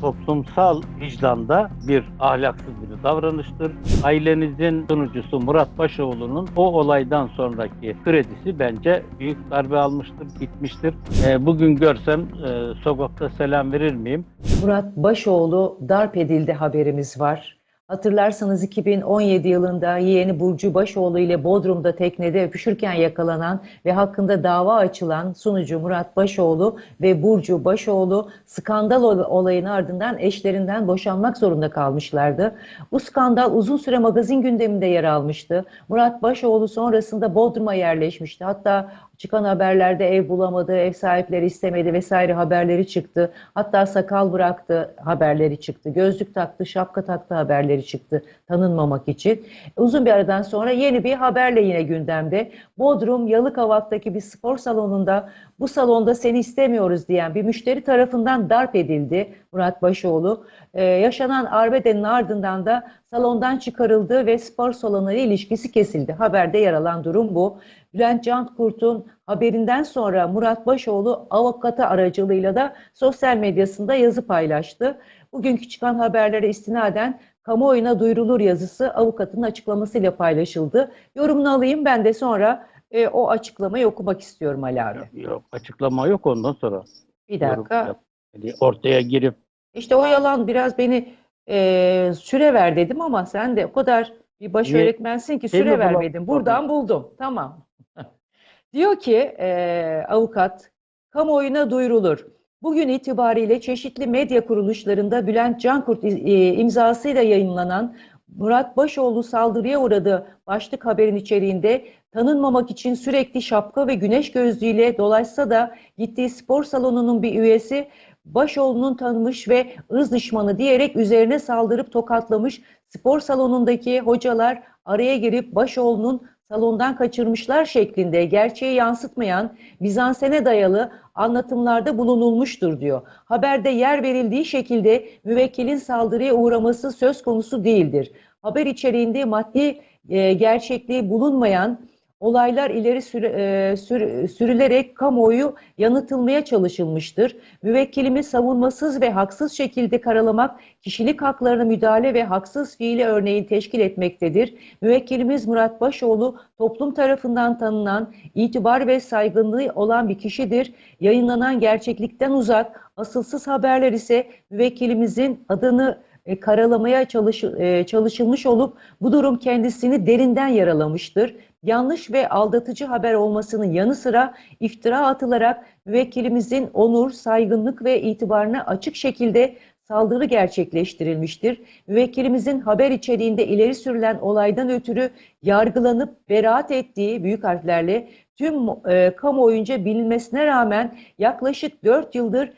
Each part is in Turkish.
toplumsal vicdanda bir ahlaksız bir davranıştır. Ailenizin sunucusu Murat Başoğlu'nun o olaydan sonraki kredisi bence büyük darbe almıştır, bitmiştir. E, bugün görsem e, sokakta selam verir miyim? Murat Başoğlu darp edildi haberimiz var. Hatırlarsanız 2017 yılında yeğeni Burcu Başoğlu ile Bodrum'da teknede öpüşürken yakalanan ve hakkında dava açılan sunucu Murat Başoğlu ve Burcu Başoğlu skandal ol- olayının ardından eşlerinden boşanmak zorunda kalmışlardı. Bu skandal uzun süre magazin gündeminde yer almıştı. Murat Başoğlu sonrasında Bodrum'a yerleşmişti. Hatta çıkan haberlerde ev bulamadı, ev sahipleri istemedi vesaire haberleri çıktı. Hatta sakal bıraktı haberleri çıktı. Gözlük taktı, şapka taktı haberleri çıktı tanınmamak için. Uzun bir aradan sonra yeni bir haberle yine gündemde. Bodrum Yalıkavak'taki bir spor salonunda bu salonda seni istemiyoruz diyen bir müşteri tarafından darp edildi Murat Başoğlu. Ee, yaşanan arbedenin ardından da salondan çıkarıldı ve spor salonu ile ilişkisi kesildi. Haberde yer alan durum bu. Bülent Cankurt'un haberinden sonra Murat Başoğlu avukatı aracılığıyla da sosyal medyasında yazı paylaştı. Bugünkü çıkan haberlere istinaden kamuoyuna duyurulur yazısı avukatın açıklamasıyla paylaşıldı. Yorumunu alayım ben de sonra e, o açıklamayı okumak istiyorum Ali abi. Yok, açıklama yok ondan sonra. Bir yorum dakika. yap. Yani ortaya girip İşte o yalan biraz beni e, süre ver dedim ama sen de o kadar bir baş Niye? öğretmensin ki süre laf- Buradan buldum. Tamam. Diyor ki e, avukat, kamuoyuna duyurulur. Bugün itibariyle çeşitli medya kuruluşlarında Bülent Cankurt imzasıyla yayınlanan Murat Başoğlu saldırıya uğradı başlık haberin içeriğinde tanınmamak için sürekli şapka ve güneş gözlüğüyle dolaşsa da gittiği spor salonunun bir üyesi Başoğlu'nun tanımış ve ırz düşmanı diyerek üzerine saldırıp tokatlamış. Spor salonundaki hocalar araya girip Başoğlu'nun salondan kaçırmışlar şeklinde gerçeği yansıtmayan Bizansene dayalı anlatımlarda bulunulmuştur diyor. Haberde yer verildiği şekilde müvekkilin saldırıya uğraması söz konusu değildir. Haber içeriğinde maddi e, gerçekliği bulunmayan olaylar ileri sürü- e, sür- sürülerek kamuoyu yanıtılmaya çalışılmıştır. Müvekkilimi savunmasız ve haksız şekilde karalamak kişilik haklarına müdahale ve haksız fiili örneğin teşkil etmektedir. Müvekkilimiz Murat Başoğlu toplum tarafından tanınan, itibar ve saygınlığı olan bir kişidir. Yayınlanan gerçeklikten uzak, asılsız haberler ise müvekkilimizin adını e, karalamaya çalış, e, çalışılmış olup bu durum kendisini derinden yaralamıştır. Yanlış ve aldatıcı haber olmasının yanı sıra iftira atılarak müvekkilimizin onur, saygınlık ve itibarına açık şekilde saldırı gerçekleştirilmiştir. Müvekkilimizin haber içeriğinde ileri sürülen olaydan ötürü yargılanıp beraat ettiği büyük harflerle tüm e, kamuoyunca bilinmesine rağmen yaklaşık 4 yıldır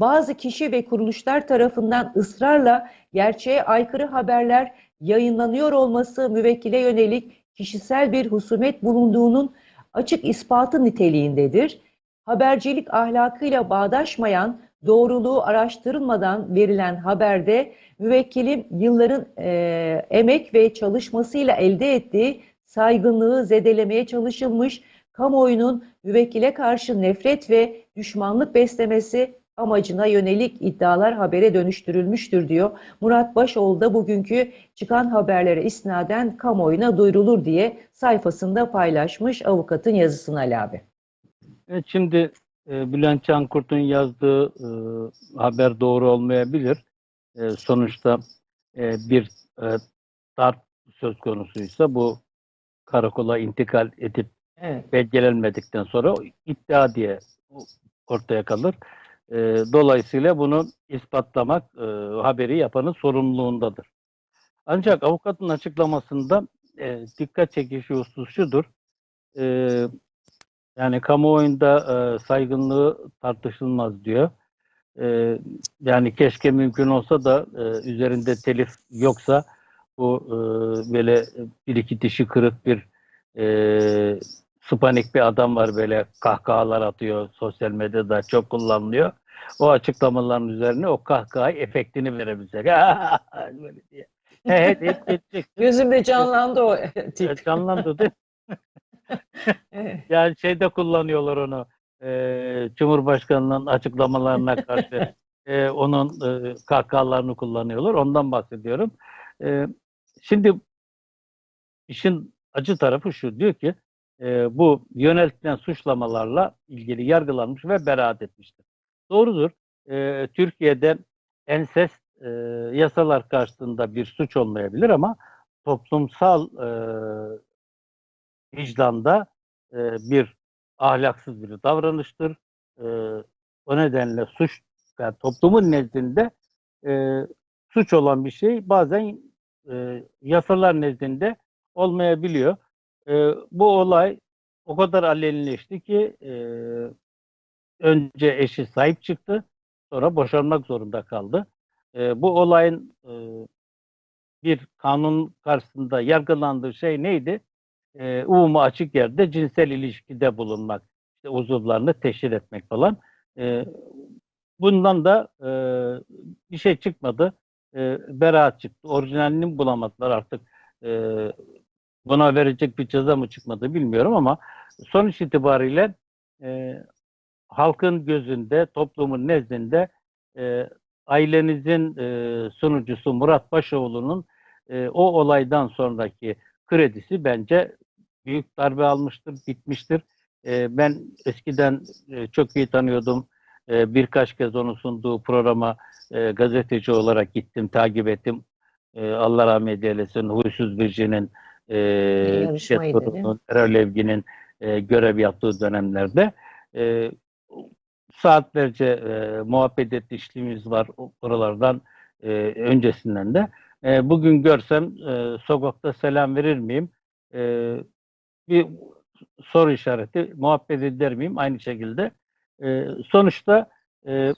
bazı kişi ve kuruluşlar tarafından ısrarla gerçeğe aykırı haberler yayınlanıyor olması müvekkile yönelik kişisel bir husumet bulunduğunun açık ispatı niteliğindedir. Habercilik ahlakıyla bağdaşmayan, doğruluğu araştırılmadan verilen haberde müvekkilim yılların eee, emek ve çalışmasıyla elde ettiği saygınlığı zedelemeye çalışılmış, kamuoyunun müvekkile karşı nefret ve düşmanlık beslemesi amacına yönelik iddialar habere dönüştürülmüştür diyor. Murat Başoğlu da bugünkü çıkan haberlere isnaden kamuoyuna duyurulur diye sayfasında paylaşmış avukatın yazısını Ali abi. Evet, şimdi e, Bülent Cankurt'un yazdığı e, haber doğru olmayabilir. E, sonuçta e, bir e, darp söz konusuysa bu karakola intikal edip Evet. belgelenmedikten sonra iddia diye ortaya kalır. E, dolayısıyla bunu ispatlamak e, haberi yapanın sorumluluğundadır. Ancak avukatın açıklamasında e, dikkat çekici husus şudur. E, yani kamuoyunda e, saygınlığı tartışılmaz diyor. E, yani keşke mümkün olsa da e, üzerinde telif yoksa bu e, böyle bir iki dişi kırık bir e, spanik bir adam var böyle kahkahalar atıyor sosyal medyada çok kullanılıyor. O açıklamaların üzerine o kahkahayı efektini verebilecek. böyle diye. Evet, evet, evet. Gözümde canlandı o tip. Canlandı değil mi? Yani şeyde kullanıyorlar onu. E, Cumhurbaşkanının açıklamalarına karşı e, onun e, kahkahalarını kullanıyorlar. Ondan bahsediyorum. E, şimdi işin acı tarafı şu. Diyor ki e, bu yöneltilen suçlamalarla ilgili yargılanmış ve beraat etmiştir. Doğrudur. E, Türkiye'de ensest e, yasalar karşısında bir suç olmayabilir ama toplumsal e, vicdanda e, bir ahlaksız bir davranıştır. E, o nedenle suç yani toplumun nezdinde e, suç olan bir şey bazen e, yasalar nezdinde olmayabiliyor. E, bu olay o kadar alenileşti ki e, önce eşi sahip çıktı, sonra boşanmak zorunda kaldı. E, bu olayın e, bir kanun karşısında yargılandığı şey neydi? E, umumu açık yerde cinsel ilişkide bulunmak, işte uzuvlarını teşhir etmek falan. E, bundan da e, bir şey çıkmadı. E, beraat çıktı. Orijinalini bulamadılar artık. E, buna verecek bir ceza mı çıkmadı bilmiyorum ama sonuç itibariyle e, halkın gözünde, toplumun nezdinde e, ailenizin e, sunucusu Murat Başoğlu'nun e, o olaydan sonraki kredisi bence büyük darbe almıştır, bitmiştir. E, ben eskiden e, çok iyi tanıyordum. E, birkaç kez onu sunduğu programa e, gazeteci olarak gittim, takip ettim. E, Allah rahmet eylesin. Huysuz Birci'nin e? Şetko'nun, Erol Evgin'in e, görev yaptığı dönemlerde e, saatlerce e, muhabbet etmişliğimiz var oralardan e, öncesinden de. E, bugün görsem e, sokakta selam verir miyim? E, bir soru işareti. Muhabbet eder miyim? Aynı şekilde. E, sonuçta e,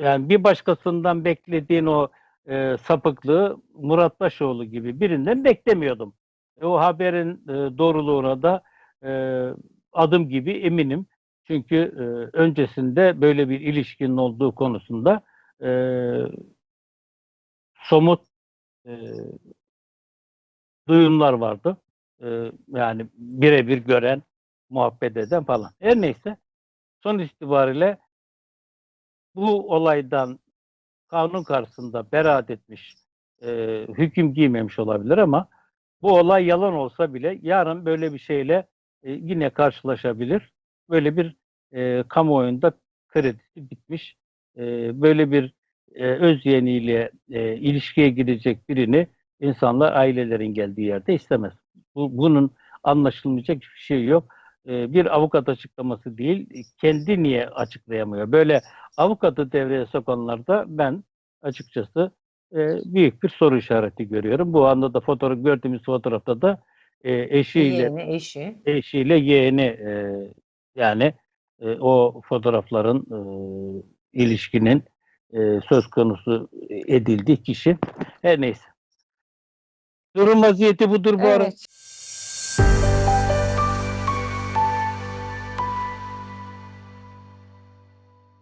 yani bir başkasından beklediğin o e, sapıklığı Murat Başoğlu gibi birinden beklemiyordum. E, o haberin e, doğruluğuna da e, adım gibi eminim. Çünkü e, öncesinde böyle bir ilişkinin olduğu konusunda somut duyumlar vardı. Yani birebir gören, muhabbet eden falan. Her neyse sonuç itibariyle bu olaydan kanun karşısında beraat etmiş, e, hüküm giymemiş olabilir ama bu olay yalan olsa bile yarın böyle bir şeyle e, yine karşılaşabilir. Böyle bir e, kamuoyunda kredisi bitmiş. E, böyle bir e, öz yeğeniyle e, ilişkiye girecek birini insanlar ailelerin geldiği yerde istemez. Bu, bunun anlaşılmayacak hiçbir şey yok. E, bir avukat açıklaması değil, kendi niye açıklayamıyor? Böyle avukatı devreye sokanlarda ben açıkçası e, büyük bir soru işareti görüyorum. Bu anda da fotoğraf gördüğümüz fotoğrafta da e, eşiyle Yeğeni, eşi. eşiyle yeğeni e, yani e, o fotoğrafların e, ilişkinin e, söz konusu edildiği kişi. Her neyse. Durum vaziyeti budur bu arada. Evet.